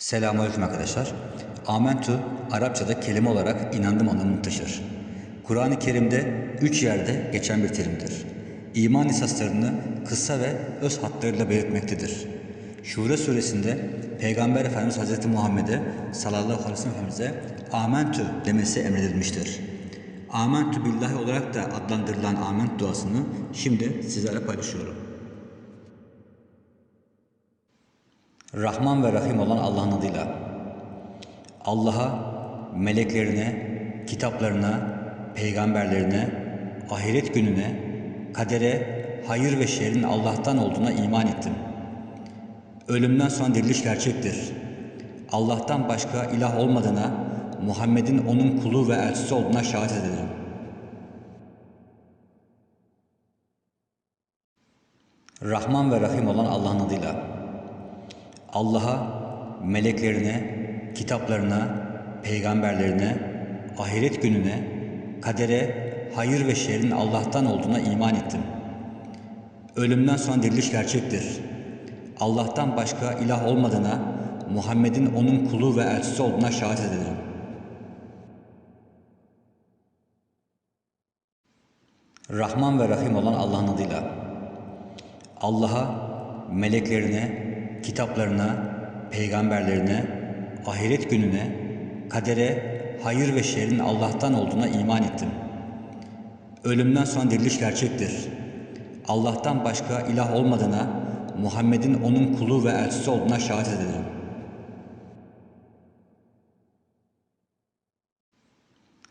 Selamünaleyküm arkadaşlar. Amentu Arapçada kelime olarak inandım anlamını taşır. Kur'an-ı Kerim'de üç yerde geçen bir terimdir. İman esaslarını kısa ve öz hatlarıyla belirtmektedir. Şura suresinde Peygamber Efendimiz Hazreti Muhammed'e sallallahu aleyhi ve sellem Amentu demesi emredilmiştir. Amentu billahi olarak da adlandırılan ament duasını şimdi sizlerle paylaşıyorum. Rahman ve Rahim olan Allah'ın adıyla. Allah'a, meleklerine, kitaplarına, peygamberlerine, ahiret gününe, kadere, hayır ve şerrin Allah'tan olduğuna iman ettim. Ölümden sonra diriliş gerçektir. Allah'tan başka ilah olmadığına, Muhammed'in onun kulu ve elçisi olduğuna şahit ederim. Rahman ve Rahim olan Allah'ın adıyla. Allah'a, meleklerine, kitaplarına, peygamberlerine, ahiret gününe, kadere, hayır ve şerrin Allah'tan olduğuna iman ettim. Ölümden sonra diriliş gerçektir. Allah'tan başka ilah olmadığına, Muhammed'in onun kulu ve elçisi olduğuna şahit ederim. Rahman ve Rahim olan Allah'ın adıyla. Allah'a, meleklerine, kitaplarına, peygamberlerine, ahiret gününe, kadere, hayır ve şerrin Allah'tan olduğuna iman ettim. Ölümden sonra diriliş gerçektir. Allah'tan başka ilah olmadığına, Muhammed'in onun kulu ve elçisi olduğuna şahit ederim.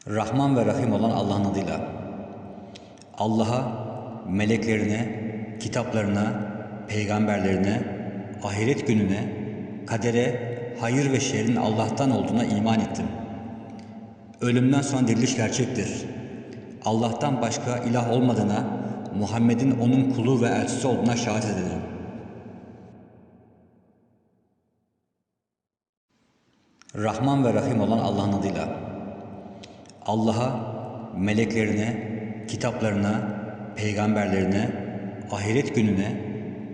Rahman ve Rahim olan Allah'ın adıyla. Allah'a, meleklerine, kitaplarına, peygamberlerine, ahiret gününe, kadere, hayır ve şerrin Allah'tan olduğuna iman ettim. Ölümden sonra diriliş gerçektir. Allah'tan başka ilah olmadığına, Muhammed'in onun kulu ve elçisi olduğuna şahit ederim. Rahman ve Rahim olan Allah'ın adıyla. Allah'a, meleklerine, kitaplarına, peygamberlerine, ahiret gününe,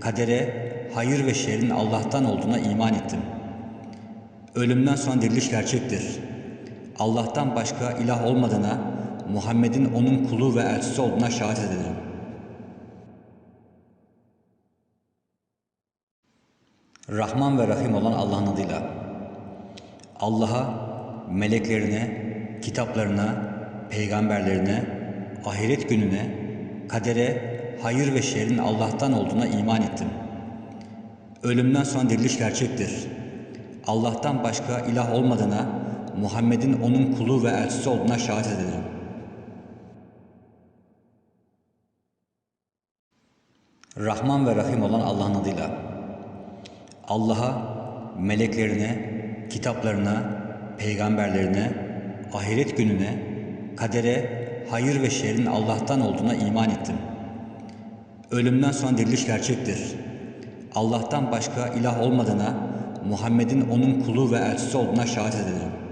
kadere, hayır ve şerrin Allah'tan olduğuna iman ettim. Ölümden sonra diriliş gerçektir. Allah'tan başka ilah olmadığına, Muhammed'in onun kulu ve elçisi olduğuna şahit ederim. Rahman ve Rahim olan Allah'ın adıyla. Allah'a, meleklerine, kitaplarına, peygamberlerine, ahiret gününe, kadere, hayır ve şerrin Allah'tan olduğuna iman ettim. Ölümden sonra diriliş gerçektir. Allah'tan başka ilah olmadığına, Muhammed'in onun kulu ve elçisi olduğuna şahit ederim. Rahman ve Rahim olan Allah'ın adıyla. Allah'a, meleklerine, kitaplarına, peygamberlerine, ahiret gününe, kadere, hayır ve şerrin Allah'tan olduğuna iman ettim. Ölümden sonra diriliş gerçektir. Allah'tan başka ilah olmadığına, Muhammed'in onun kulu ve elçisi olduğuna şahit ederim.